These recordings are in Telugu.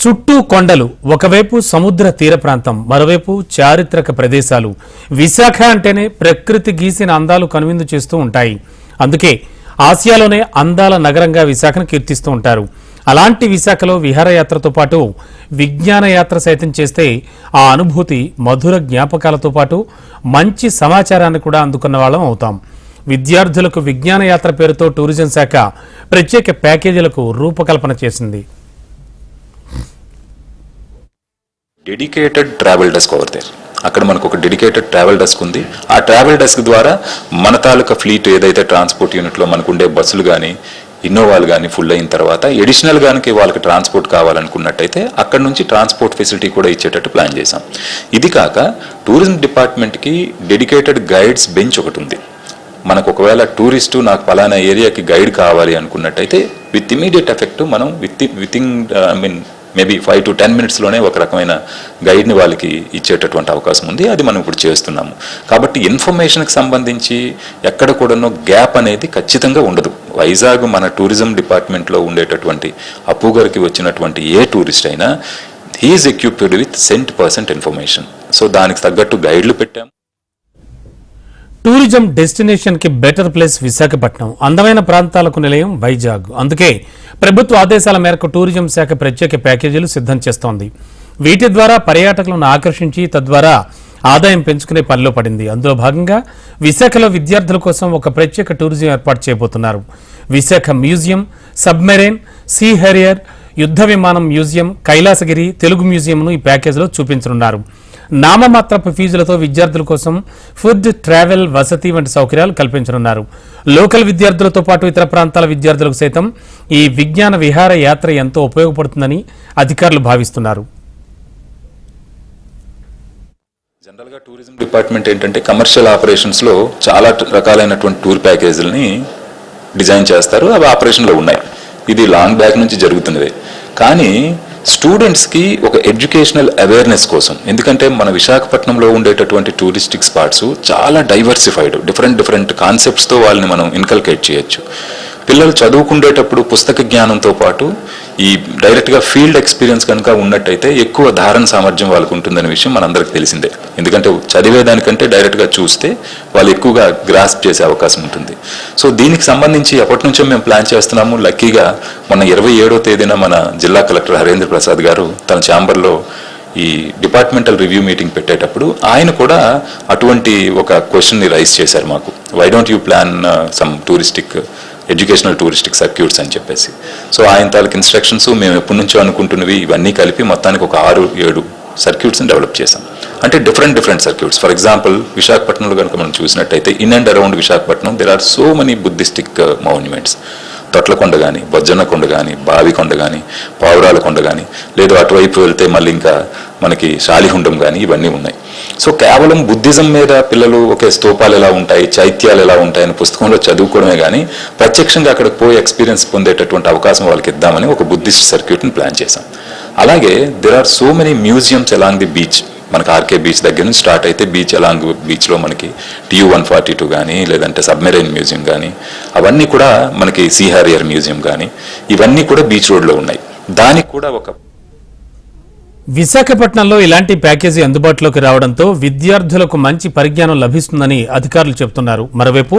చుట్టూ కొండలు ఒకవైపు సముద్ర తీర ప్రాంతం మరోవైపు చారిత్రక ప్రదేశాలు. విశాఖ అంటేనే ప్రకృతి గీసిన అందాలు కనువిందు చేస్తూ ఉంటాయి. అందుకే ఆసియాలోనే అందాల నగరంగా విశాఖను కీర్తిస్తూ ఉంటారు. అలాంటి విశాఖలో విహారయాత్రతో పాటు విజ్ఞాన యాత్ర సైతం చేస్తే ఆ అనుభూతి మధుర జ్ఞాపకాలతో పాటు మంచి సమాచారాన్ని కూడా అందుకున్న వాళ్ళం అవుతాం. విద్యార్థులకు విజ్ఞాన యాత్ర పేరుతో టూరిజం శాఖ ప్రత్యేక ప్యాకేజీలకు రూపకల్పన చేసింది. Dedicated travel desk over there అక్కడ మనకు ఒక డెడికేటెడ్ ట్రావెల్ డెస్క్ ఉంది. ఆ ట్రావెల్ డెస్క్ ద్వారా మన తాలూకా ఫ్లీట్ ఏదైతే ట్రాన్స్పోర్ట్ యూనిట్లో మనకు ఉండే బస్సులు కానీ ఇన్నోవాలు కానీ ఫుల్ అయిన తర్వాత ఎడిషనల్ గానికి వాళ్ళకి ట్రాన్స్పోర్ట్ కావాలనుకున్నట్టయితే అక్కడ నుంచి ట్రాన్స్పోర్ట్ ఫెసిలిటీ కూడా ఇచ్చేటట్టు ప్లాన్ చేశాం. ఇది కాక టూరిజం డిపార్ట్మెంట్కి డెడికేటెడ్ గైడ్స్ బెంచ్ ఒకటి ఉంది. మనకు ఒకవేళ టూరిస్టు నాకు పలానా ఏరియాకి గైడ్ కావాలి అనుకున్నట్టయితే విత్ ఇమీడియట్ ఎఫెక్ట్ మనం with within I mean maybe five to ten మినిట్స్లోనే ఒక రకమైన గైడ్ని వాళ్ళకి ఇచ్చేటటువంటి అవకాశం ఉంది. అది మనం ఇప్పుడు చేస్తున్నాము. కాబట్టి ఇన్ఫర్మేషన్కి సంబంధించి ఎక్కడ కూడానో గ్యాప్ అనేది ఖచ్చితంగా ఉండదు. వైజాగ్ మన టూరిజం డిపార్ట్మెంట్లో ఉండేటటువంటి అప్పు గారికి వచ్చినటువంటి ఏ టూరిస్ట్ అయినా he's equipped with cent percent information. So దానికి తగ్గట్టు గైడ్లు పెట్టాం టూరిజం డెస్టినేషన్కి బెటర్ ప్లేస్ విశాఖపట్నం. అందమైన ప్రాంతాలకు నిలయం వైజాగ్. అందుకే ప్రభుత్వ ఆదేశాల మేరకు టూరిజం శాఖ ప్రత్యేక ప్యాకేజీలు సిద్ధం చేస్తోంది. వీటి ద్వారా పర్యాటకులను ఆకర్షించి తద్వారా ఆదాయం పెంచుకునే పనిలో పడింది. అందులో భాగంగా విశాఖలో విద్యార్థుల కోసం ఒక ప్రత్యేక టూరిజం ఏర్పాటు చేయబోతున్నారు. Visakha museum submarine sea harrier యుద్ధ విమానం మ్యూజియం కైలాసగిరి తెలుగు మ్యూజియంను ఈ ప్యాకేజీలో చూపించనున్నారు. నామమాత్రపు ఫీజులతో విద్యార్థుల కోసం ఫుడ్ ట్రావెల్ వసతి వంటి సౌకర్యాలు కల్పించనున్నారు. లోకల్ విద్యార్థులతో పాటు ఇతర ప్రాంతాల విద్యార్థులకు సైతం ఈ విజ్ఞాన విహార యాత్ర ఎంతో ఉపయోగపడుతుందని అధికారులు భావిస్తున్నారు. జనరల్గా టూరిజం డిపార్ట్మెంట్ ఏంటంటే కమర్షియల్ ఆపరేషన్స్లో చాలా రకాలైనటువంటి టూర్ ప్యాకేజీలని డిజైన్ చేస్తారు. అవి ఆపరేషన్లో ఉన్నాయి. ఇది లాంగ్ బ్యాక్ నుంచి జరుగుతున్నదే కానీ స్టూడెంట్స్కి ఒక ఎడ్యుకేషనల్ అవేర్నెస్ కోసం. ఎందుకంటే మన విశాఖపట్నంలో ఉండేటటువంటి టూరిస్టిక్ స్పాట్స్ చాలా డైవర్సిఫైడ్ డిఫరెంట్ డిఫరెంట్ కాన్సెప్ట్స్తో వాళ్ళని మనం ఇన్కల్కేట్ చేయొచ్చు. పిల్లలు చదువుకుండేటప్పుడు పుస్తక జ్ఞానంతో పాటు ఈ డైరెక్ట్గా ఫీల్డ్ ఎక్స్పీరియన్స్ కనుక ఉన్నట్టయితే ఎక్కువ ధారణ సామర్థ్యం వాళ్ళకు ఉంటుందనే విషయం మనందరికి తెలిసిందే. ఎందుకంటే చదివేదానికంటే డైరెక్ట్గా చూస్తే వాళ్ళు ఎక్కువగా గ్రాస్ప్ చేసే అవకాశం ఉంటుంది. సో దీనికి సంబంధించి ఎప్పటి నుంచో మేము ప్లాన్ చేస్తున్నాము. లక్కీగా మన ఇరవై ఏడో తేదీన మన జిల్లా కలెక్టర్ హరేంద్ర ప్రసాద్ గారు తన ఛాంబర్లో ఈ డిపార్ట్మెంటల్ రివ్యూ మీటింగ్ పెట్టేటప్పుడు ఆయన కూడా అటువంటి ఒక క్వశ్చన్ని రైస్ చేశారు మాకు. Why don't you plan some touristic educational touristic circuits అని చెప్పేసి. సో ఆయన తాలూకు ఇన్స్ట్రక్షన్స్ మేము ఎప్పటి నుంచో అనుకుంటున్నవి ఇవన్నీ కలిపి మొత్తానికి ఒక ఆరు ఏడు సర్క్యూట్స్ని డెవలప్ చేశాం. అంటే different different circuits. For example విశాఖపట్నంలో కనుక మనం చూసినట్టయితే in and around Visakhapatnam there are so many Buddhistic monuments Thotlakonda కానీ బొజ్జన్నకొండ కానీ బావికొండ కానీ పావురాల కొండ కానీ లేదు అటువైపు వెళ్తే మళ్ళీ ఇంకా మనకి శాలిహుండం కానీ ఇవన్నీ ఉన్నాయి. సో కేవలం బుద్ధిజం మీద పిల్లలు ఒకే స్తూపాలు ఎలా ఉంటాయి చైత్యాలు ఎలా ఉంటాయని పుస్తకంలో చదువుకోవడమే కానీ ప్రత్యక్షంగా అక్కడికి పోయి ఎక్స్పీరియన్స్ పొందేటటువంటి అవకాశం వాళ్ళకి ఇద్దామని ఒక బుద్ధిస్ట్ సర్క్యూట్ని ప్లాన్ చేశాం. అలాగే there are so many museums along the beach మనకి ఆర్కే బీచ్ దగ్గర నుంచి స్టార్ట్ అయితే బీచ్ అలాంగ్ బీచ్లో మనకి టియూ వన్ ఫార్టీ టూ కానీ లేదంటే సబ్మెరైన్ మ్యూజియం కానీ అవన్నీ కూడా మనకి సీహారియర్ మ్యూజియం కానీ ఇవన్నీ కూడా బీచ్ రోడ్లో ఉన్నాయి. దానికి కూడా ఒక విశాఖపట్నంలో ఇలాంటి ప్యాకేజీ అందుబాటులోకి రావడంతో విద్యార్థులకు మంచి పరిజ్ఞానం లభిస్తుందని అధికారులు చెబుతున్నారు. మరోవైపు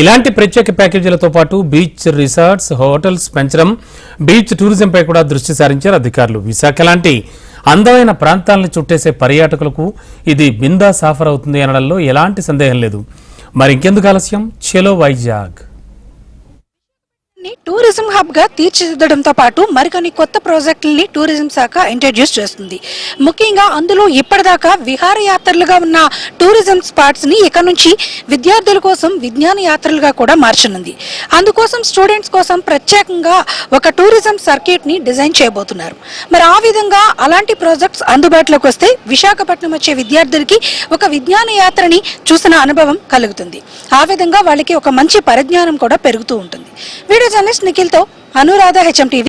ఇలాంటి ప్రత్యేక ప్యాకేజీలతో పాటు బీచ్ రిసార్ట్స్ హోటల్స్ పెంచడం బీచ్ టూరిజంపై కూడా దృష్టి సారించారు అధికారులు. విశాఖ లాంటి అందమైన ప్రాంతాలను చుట్టేసే పర్యాటకులకు ఇది బిందా సాఫర్ అవుతుంది అనడంలో ఎలాంటి సందేహం లేదు. మరి ఇంకెందుకు ఆలస్యం? చెలో వైజాగ్. టూరిజం హబ్గా తీర్చిదిద్దడంతో పాటు మరికొన్ని కొత్త ప్రాజెక్టుల్ని టూరిజం శాఖ ఇంట్రడ్యూస్ చేస్తుంది. ముఖ్యంగా అందులో ఇప్పటిదాకా విహారయాత్రలుగా ఉన్న టూరిజం స్పాట్స్ని ఇక నుంచి విద్యార్థుల కోసం విజ్ఞాన యాత్రలుగా కూడా మార్చనుంది. అందుకోసం స్టూడెంట్స్ కోసం ప్రత్యేకంగా ఒక టూరిజం సర్క్యూట్ని డిజైన్ చేయబోతున్నారు. మరి ఆ విధంగా అలాంటి ప్రాజెక్ట్స్ అందుబాటులోకి వస్తే విశాఖపట్నం వచ్చే విద్యార్థులకి ఒక విజ్ఞాన యాత్రని చూసిన అనుభవం కలుగుతుంది. ఆ విధంగా వాళ్ళకి ఒక మంచి పరిజ్ఞానం కూడా పెరుగుతూ ఉంటుంది. వీడియో జర్నలిస్ట్ నిఖిల్తో అనురాధ హెచ్ఎం టీవీ.